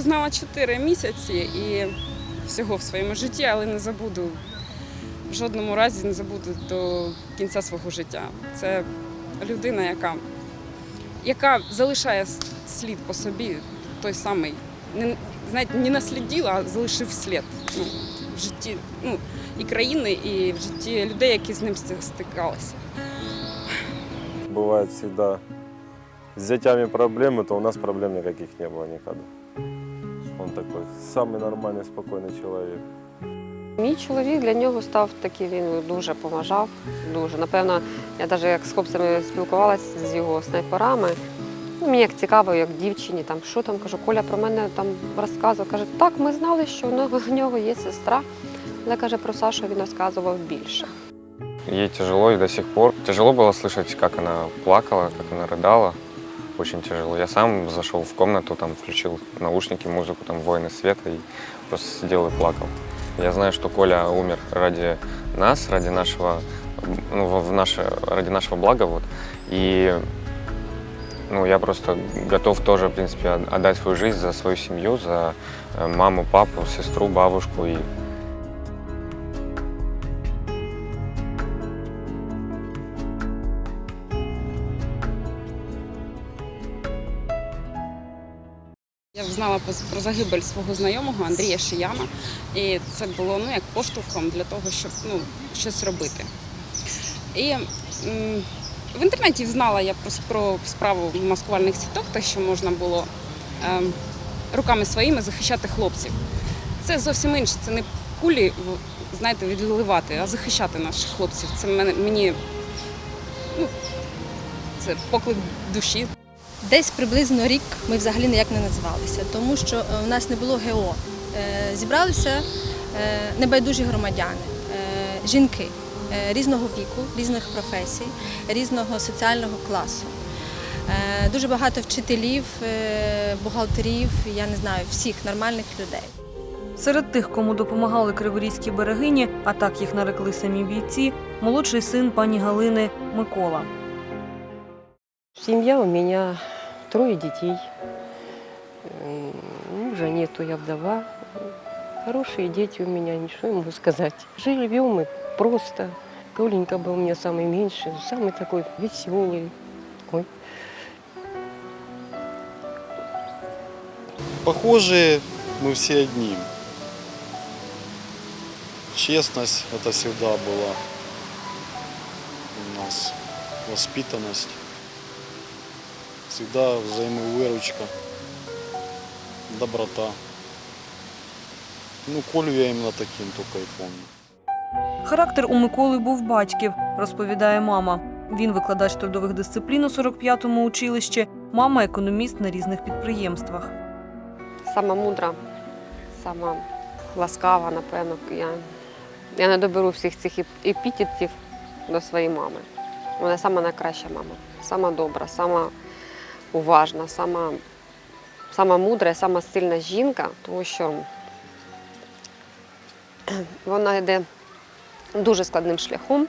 його знала 4 місяці і всього в своєму житті, але не забуду в жодному разі не забуду до кінця свого життя. Це людина, яка, яка залишає с- слід по собі, той самий. Не, знаєте, не насліділа, а залишив слід ну, в житті ну, і країни, і в житті людей, які з ним сти- стикалися. Бывает всегда с зятями проблемы, то у нас проблем никаких не было никогда. Он такой самый нормальный, спокойный человек. Мій чоловік для нього став такий, він дуже поважав. Дуже. Напевно, я навіть як з хлопцями спілкувалася з його снайперами. Ну, мені як цікаво, як дівчині, там, що там, кажу, Коля про мене там розказував. Каже, так, ми знали, що у нього- в нього є сестра. Але каже, про Сашу він розказував більше. Ей тяжело и до сих пор. Тяжело было слышать, как она плакала, как она рыдала. Очень тяжело. Я сам зашел в комнату, там включил наушники, музыку, там «Воины света» и просто сидел и плакал. Я знаю, что Коля умер ради нас, ради нашего, ну, в наше, ради нашего блага, вот. И ну, я просто готов тоже, в принципе, от- отдать свою жизнь за свою семью, за э, маму, папу, сестру, бабушку и Я знала про- загибель свого знайомого Андрія Шияна, і це було ну, як поштовхом для того, щоб ну, щось робити. І в інтернеті знала я про, про справу маскувальних сіток, те, що можна було ем, руками своїми захищати хлопців. Це зовсім інше, це не кулі знаєте, відливати, а захищати наших хлопців. Це мені ну, це поклик душі. Десь приблизно рік ми взагалі ніяк не називалися, тому що е, у нас не було ГО. Е, Зібралися е, небайдужі громадяни, жінки різного віку, різних професій, різного соціального класу. Дуже багато вчителів, бухгалтерів, я не знаю, всіх нормальних людей. Серед тих, кому допомагали криворізькі берегині, а так їх нарекли самі бійці, молодший син пані Галини Микола. Семья у меня трое детей. Мужа нету, я вдова. Хорошие дети у меня, ничего не сказать. Живем мы просто. Коленька был у меня самый меньший, самый такой веселый. Такой. Похожие мы все одним. Честность это всегда была у нас. Воспитанность. Всегда взаимовыручка. Доброта. Ну, Колю я именно таким только и помню. Характер у Миколи був батьків, розповідає мама. Він викладач трудових дисциплін у 45-му училищі, мама економіст на різних підприємствах. Сама мудра, сама ласкава, напевно. Я, я не доберу всіх цих еп- епітетів до своєї мами. Вона сама найкраща мама, сама добра, сама уважна, сама, сама мудра, сама сильна жінка, тому що вона йде дуже складним шляхом.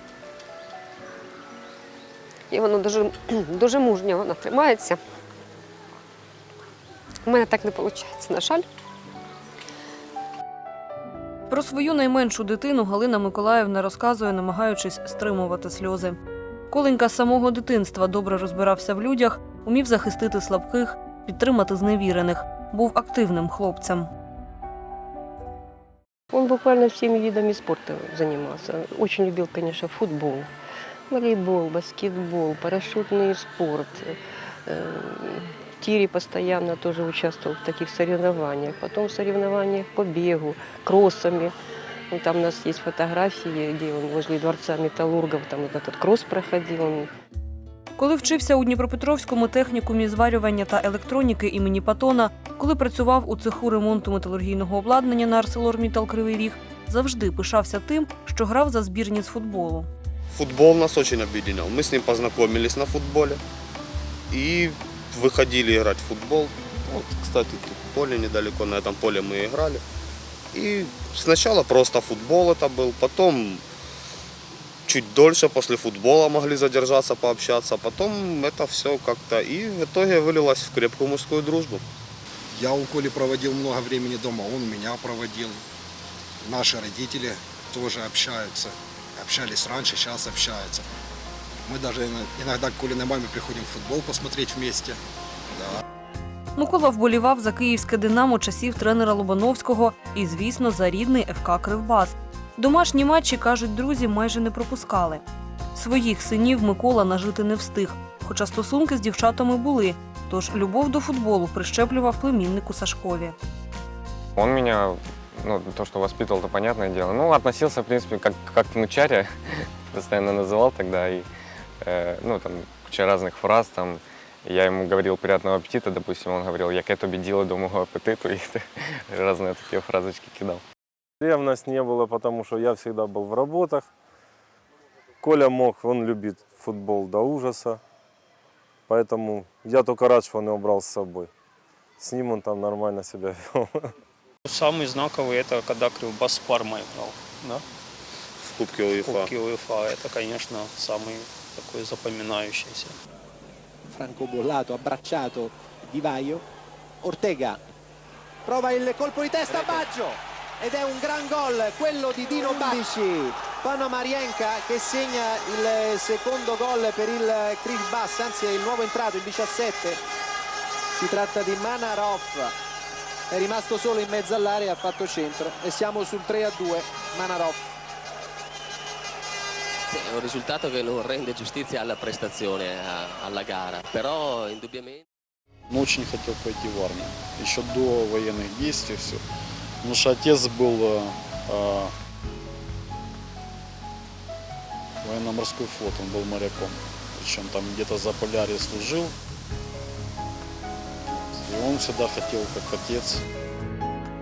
І вона дуже, дуже мужньо вона тримається. У мене так не виходить, на жаль. Про свою найменшу дитину Галина Миколаївна розказує, намагаючись стримувати сльози. Коленька з самого дитинства добре розбирався в людях, умів захистити слабких, підтримати зневірених, був активним хлопцем. Он буквально всеми видами спорта занимался. Очень любил, конечно, футбол, волейбол, баскетбол, парашютный спорт. В тире постоянно тоже участвовал в таких соревнованиях. Потом в соревнованиях по бегу, кроссами. Ну, Там у нас есть фотографии, где он возле дворца металлургов, там вот этот кросс проходил. Он Коли вчився у Дніпропетровському технікумі зварювання та електроніки імені Патона, коли працював у цеху ремонту металургійного обладнання на ArcelorMittal Кривий Ріг, завжди пишався тим, що грав за збірні з футболу. Футбол нас очень объединял. Мы с ним познакомились на футболе и выходили играть в футбол. Вот, кстати, тут поле недалеко, на этом поле мы играли. И сначала просто футбол это был, потом чуть дольше после футбола могли задержаться, пообщаться, потом это все как-то и в итоге вылилось в крепкую мужскую дружбу. Я у Коли проводил много времени дома, он у меня проводил. Наши родители тоже общаются. Общались раньше, сейчас общаются. Мы даже ино- иногда к Колиной маме приходим в футбол посмотреть вместе. Да. Микола вболівав за київське Динамо часів тренера Лобановського і, звісно, за рідний ФК Кривбас. Домашні матчі, кажуть друзі, майже не пропускали. Своїх синів Микола нажити не встиг, хоча стосунки з дівчатами були. Тож любов до футболу прищеплював племіннику Сашкові. Он меня, ну, то, что воспитывал, то понятное дело. Ну, относился, в принципе, как, как к внучаре, постоянно называл тогда, и, э, ну, там, куча разных фраз, там, я ему говорил приятного аппетита, допустим, он говорил, яке тобі діло до мого апетиту, и разные такие фразочки кидал. Ревность не было, потому что я всегда был в работах. Коля мог, он любит футбол до ужаса. Поэтому я только рад, что он его брал с собой. С ним он там нормально себя вел. Самый знаковый это когда Кривбас с Пармой играл, да? В Кубке В УЕФА. Кубке УЕФА. Это, конечно, самый такой запоминающийся. Franco bollato, abbracciato Di Vaio. Ortega prova il colpo di testa a Baggio ed è un gran gol quello di Dino Baggio. Panamarienka che segna il secondo gol per il Krivbas, anzi è il nuovo entrato, il 17. Si tratta di Manarov. È rimasto solo in mezzo all'area, ha fatto centro e siamo sul 3 a 2. Manarov. È un risultato che non rende giustizia alla prestazione, a- alla gara, però indubbiamente... Но очень хотел пойти в армию. Еще до военных действий все. Потому что отец был э, э, военно-морской флот, он был моряком. Причем там где-то за Полярье служил. И он всегда хотел, как отец,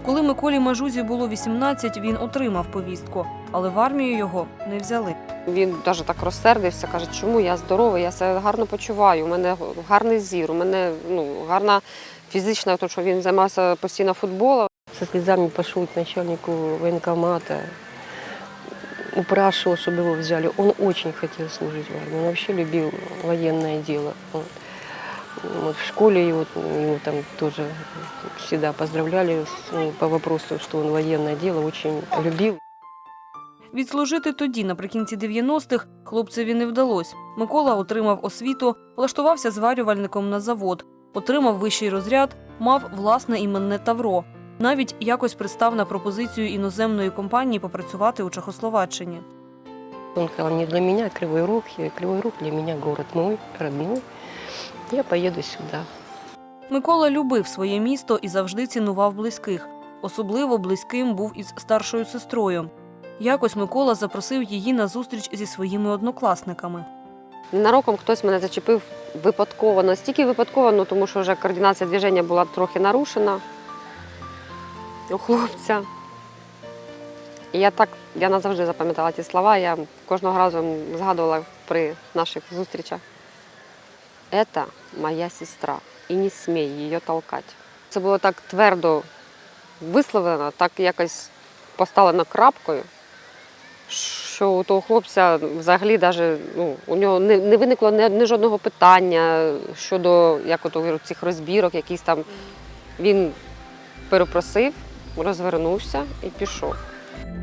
Коли Миколі Мажузі було 18, він отримав повістку, але в армію його не взяли. Він навіть так розсердився, каже, чому я здоровий, я себе гарно почуваю, у мене гарний зір, у мене ну, гарна фізична, тому що він займався постійно футболом. Со слезами к начальнику воєнкомата, упрашивал, чтобы его взяли. Он очень хотел служить в армии, он вообще любил военное дело. Вот в школе его, его там тоже всегда поздравляли ну, по вопросу, что он военное дело очень любил. Відслужити тоді, наприкінці 90-х, хлопцеві не вдалося. Микола отримав освіту, влаштувався зварювальником на завод, отримав вищий розряд, мав власне іменне Тавро. Навіть якось пристав на пропозицію іноземної компанії попрацювати у Чехословаччині. Он сказал, не для меня Кривой Рог, Кривой Рог для меня город мой, родной. Я поеду сюда. Микола любив своє місто і завжди цінував близьких. Особливо близьким був із старшою сестрою. Якось Микола запросив її на зустріч зі своїми однокласниками. Ненароком хтось мене зачепив випадково, настільки випадково, ну, тому що вже координація движення була трохи нарушена у хлопця. І я так, я назавжди запам'ятала ті слова, я кожного разу згадувала при наших зустрічах. Це моя сестра, і не смій її толкати. Це було так твердо висловлено, так якось поставлено крапкою, що у того хлопця взагалі даже, ну, у нього не, не виникло ні, ні жодного питання щодо як от, цих розбірок, якісь там. Він перепросив, розвернувся і пішов.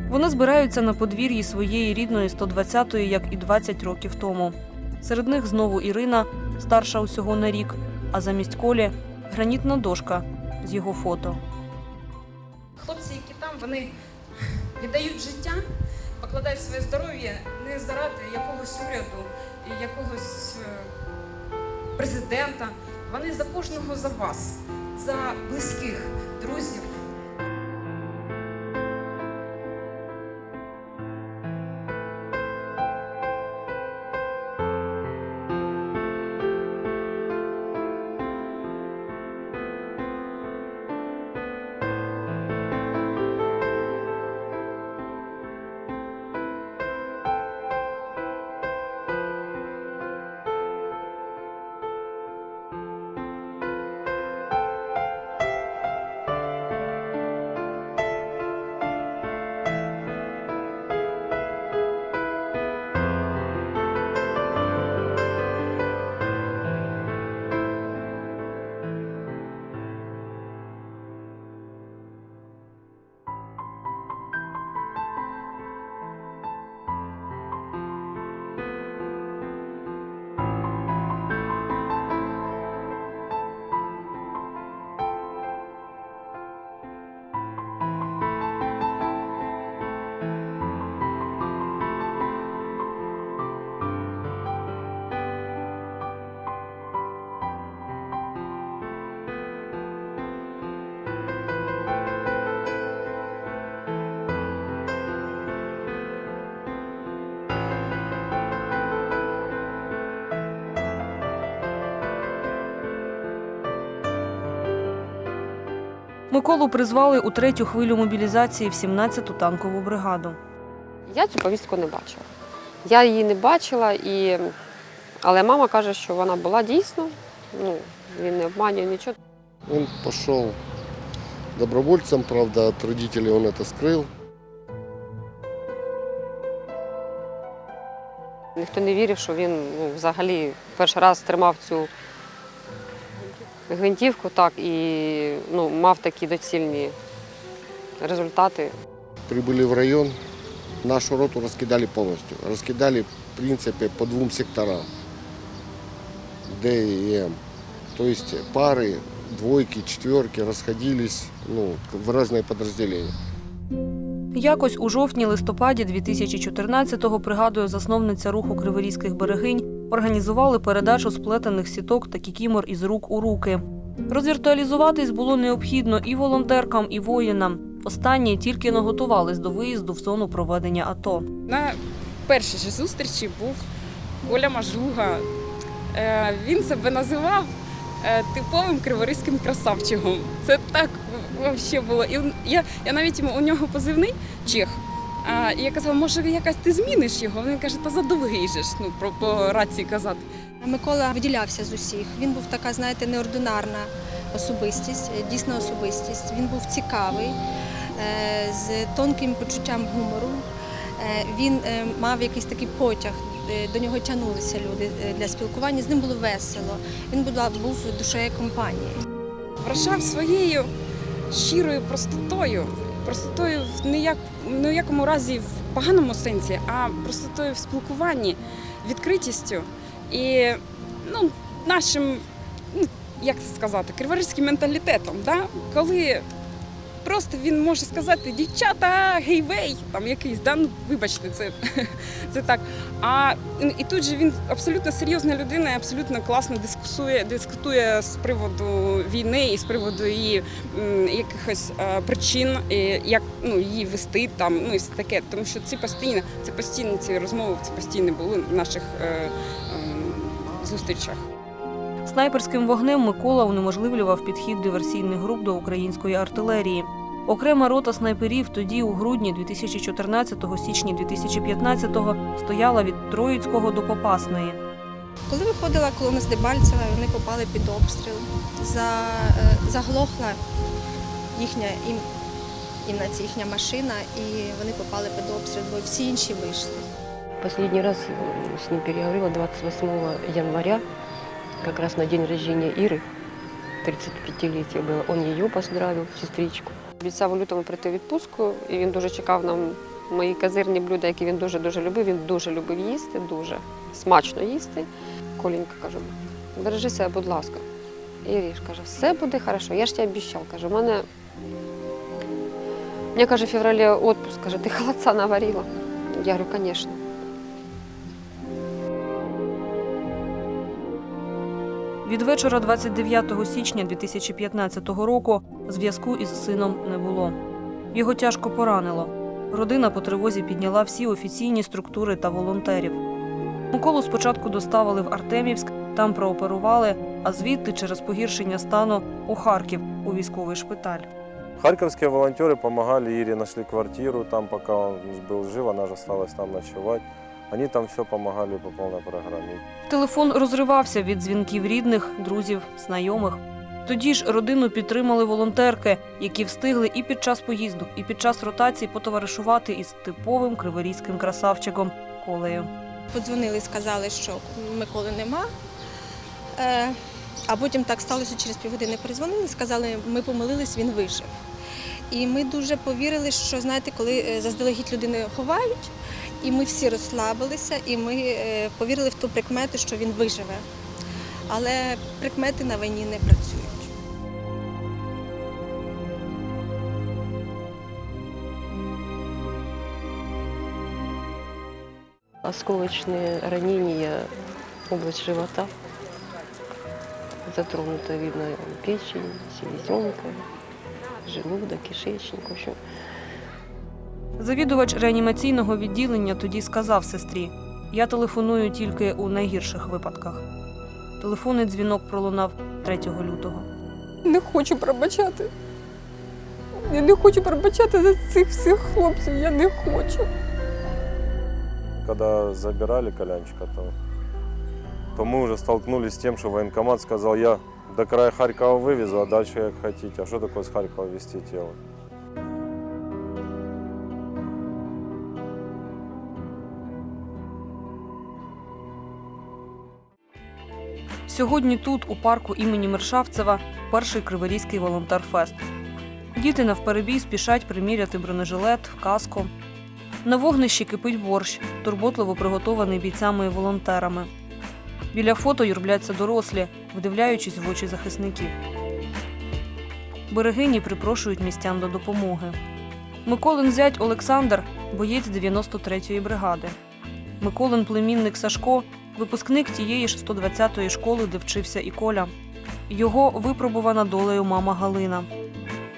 Вони збираються на подвір'ї своєї рідної 120-ї, як і 20 років тому. Серед них знову Ірина, старша усього на рік, а замість колі гранітна дошка з його фото. Хлопці, які там, вони віддають життя, покладають своє здоров'я не заради якогось уряду якогось е, президента. Вони за кожного за вас, за близьких, друзів, Миколу призвали у третю хвилю мобілізації в 17-ту танкову бригаду. Я цю повістку не бачила. Я її не бачила, і... але мама каже, що вона була дійсно. Ну, він не обманює нічого. Он пошел добровольцем, правда, от родителей он это скрыл. Ніхто не вірив, що він ну, взагалі перший раз тримав цю гвинтівку так, і ну, мав такі доцільні результати. Прибыли в район, нашу роту раскидали полностью. Раскидали, в принципе, по двум секторам. Д и М. То есть пары, двойки, четверки расходились ну, в разные подразделения. Якось у жовтні-листопаді 2014-го бригадою засновниця руху Криворізьких берегинь організували передачу сплетених сіток та кікімор із рук у руки. Розвіртуалізуватись було необхідно і волонтеркам, і воїнам. Останні тільки наготувались до виїзду в зону проведення АТО. На першій же зустрічі був Коля Мажуга. Е, Він себе називав е, типовим криворізьким красавчиком. Це так взагалі було. І я, я навіть у нього позивний чех. А, і я казала, може якась ти зміниш його? Він каже, та задовгий же ж, ну, про по рації казати. Микола виділявся з усіх. Він був така, знаєте, неординарна особистість, е, дійсна особистість. Він був цікавий, е, з тонким почуттям гумору. Е, Він мав якийсь такий потяг, до нього тягнулися люди для спілкування. З ним було весело. Він був душею компанії. вражав своєю щирою простотою, простотою в ніяк, в якому разі в поганому сенсі, а простотою в спілкуванні, відкритістю і ну, нашим, ну, як це сказати, криворізьким менталітетом. Да? Коли просто він може сказати дівчата, гейвей, там якийсь, да? ну, вибачте, це, це так. А і тут же він абсолютно серйозна людина і абсолютно класно дискусує, дискутує з приводу війни і з приводу її м, якихось е, причин, і як ну, її вести там, ну і все таке. Тому що ці постійно, це постійні ці розмови, це постійно були в наших е, е, зустрічах. Снайперським вогнем Микола унеможливлював підхід диверсійних груп до української артилерії. Окрема рота снайперів тоді, у грудні 2014-го, січні 2015-го, стояла від Троїцького до Попасної. Коли виходила колона з Дебальцева, вони попали під обстріл. За, е, заглохла їхня ім, імнаці, їхня машина, і вони попали під обстріл, бо всі інші вийшли. Последний раз э, с ним переговорила 28 января, как раз на день рождения Иры, 35-летие было. Он ее поздравил, сестричку. Обіцяв у лютому прийти в відпустку, і він дуже чекав нам мої казирні блюда, які він дуже-дуже любив. Він дуже любив їсти, дуже смачно їсти. Колінька каже, бережи себе, будь ласка. І Іріш каже, все буде хорошо, я ж тебе обіцяв. Каже, у мене, мені каже, в февралі відпуск, каже, ти холодця наварила. Я говорю, звісно. Від вечора 29 січня 2015 року зв'язку із сином не було. Його тяжко поранило. Родина по тривозі підняла всі офіційні структури та волонтерів. Миколу спочатку доставили в Артемівськ, там прооперували, а звідти через погіршення стану у Харків у військовий шпиталь. Харьковские волонтеры помогали Ире, нашли квартиру там, пока он был жив, она же осталась там ночевать. Они там все помогали по полной программе. Телефон розривався від дзвінків рідних, друзів, знайомих. Тоді ж родину підтримали волонтерки, які встигли і під час поїздок, і під час ротації потоваришувати із типовим криворізьким красавчиком Колею. Подзвонили, сказали, що Миколи нема. Е, А потім так сталося через півгодини. Перезвонили, сказали, ми помилились, він вижив. І ми дуже повірили, що знаєте, коли е, заздалегідь людини ховають, і ми всі розслабилися, і ми е, повірили в ту прикмету, що він виживе. Але прикмети на війні не працюють. Осколочные ранения, область живота. Затронута, видно, печень, селезенка, желудок, кишечник. В общем, Завідувач реанімаційного відділення тоді сказав сестрі: Я телефоную тільки у найгірших випадках. Телефонний дзвінок пролунав 3 лютого. Не хочу пробачати. Я не хочу пробачати за цих всіх хлопців, я не хочу. Когда забирали Колянчика, то, то мы уже столкнулись с тем, что военкомат сказал, я до края Харькова вывезу, а дальше как хотите. А что такое с Харькова везти тело? Сьогодні тут, у парку імені Мершавцева, перший Криворізький волонтерфест. Діти навперебій спішать приміряти бронежилет, каску. На вогнищі кипить борщ, турботливо приготований бійцями і волонтерами. Біля фото юрбляться дорослі, вдивляючись в очі захисників. Берегині припрошують містян до допомоги. Миколин зять Олександр боєць 93-ї бригади. Миколин племінник Сашко випускник тієї ж 120-ї школи, де вчився і Коля. Його випробувана долею мама Галина.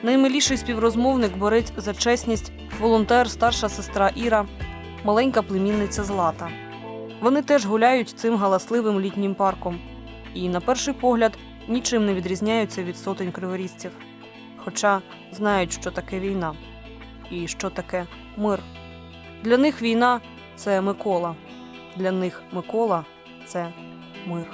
Наймиліший співрозмовник борець за чесність, волонтер, старша сестра Іра, маленька племінниця Злата. Вони теж гуляють цим галасливим літнім парком і, на перший погляд, нічим не відрізняються від сотень криворізців. Хоча знають, що таке війна і що таке мир. Для них війна це Микола. Для них Микола це мир.